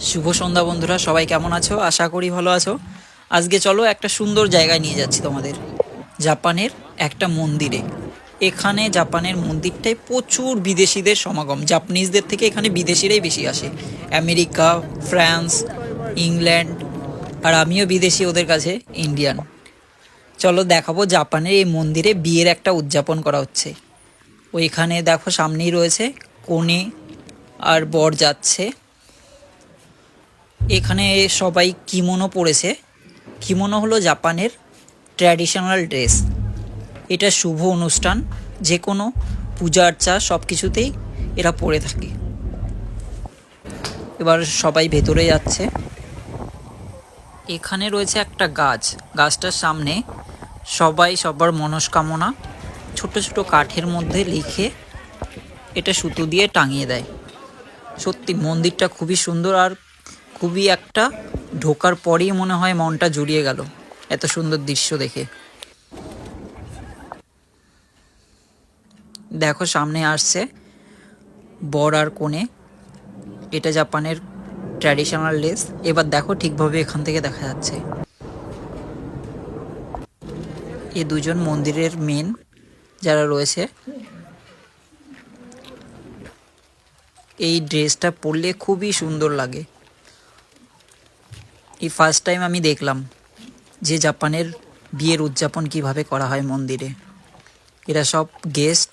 শুভ সন্ধ্যা বন্ধুরা, সবাই কেমন আছো? আশা করি ভালো আছো। আজকে চলো একটা সুন্দর জায়গায় নিয়ে যাচ্ছি তোমাদের। জাপানের একটা মন্দিরে। এখানে জাপানের মন্দিরটায় প্রচুর বিদেশিদের সমাগম। জাপানিজদের থেকে এখানে বিদেশিরাই বেশি আসে। আমেরিকা, ফ্রান্স, ইংল্যান্ড, আর আমিও বিদেশি ওদের কাছে, ইন্ডিয়ান। চলো দেখাবো জাপানের এই মন্দিরে বিয়ের একটা উদযাপন করা হচ্ছে। ওইখানে দেখো সামনেই রয়েছে কোণে আর বর যাচ্ছে। এখানে সবাই কিমোনো পরেছে। কিমোনো হলো জাপানের ট্র্যাডিশনাল ড্রেস এটা শুভ অনুষ্ঠান যে কোনো পূজা আর্চা সব কিছুতেই এরা পরে থাকে। এবার সবাই ভেতরে যাচ্ছে। এখানে রয়েছে একটা গাছ। গাছটার সামনে সবাই সবার মনস্কামনা ছোট ছোট কাঠের মধ্যে লিখে এটা সুতো দিয়ে টাঙিয়ে দেয়। সত্যি মন্দিরটা খুবই সুন্দর আর খুবই একটা ঢোকার পরেই মনে হয় মনটা জুড়িয়ে গেল। এত সুন্দর দৃশ্য দেখে। দেখো, সামনে আসছে বর আর কোণে। এটা জাপানের ট্র্যাডিশনাল লেস। এবার দেখো, ঠিকভাবে এখান থেকে দেখা যাচ্ছে। এ দুজন মন্দিরের মেন যারা রয়েছে। এই ড্রেসটা পরলে খুবই সুন্দর লাগে। এই ফার্স্ট টাইম আমি দেখলাম যে জাপানের বিয়ের উদযাপন কীভাবে করা হয় মন্দিরে। এরা সব গেস্ট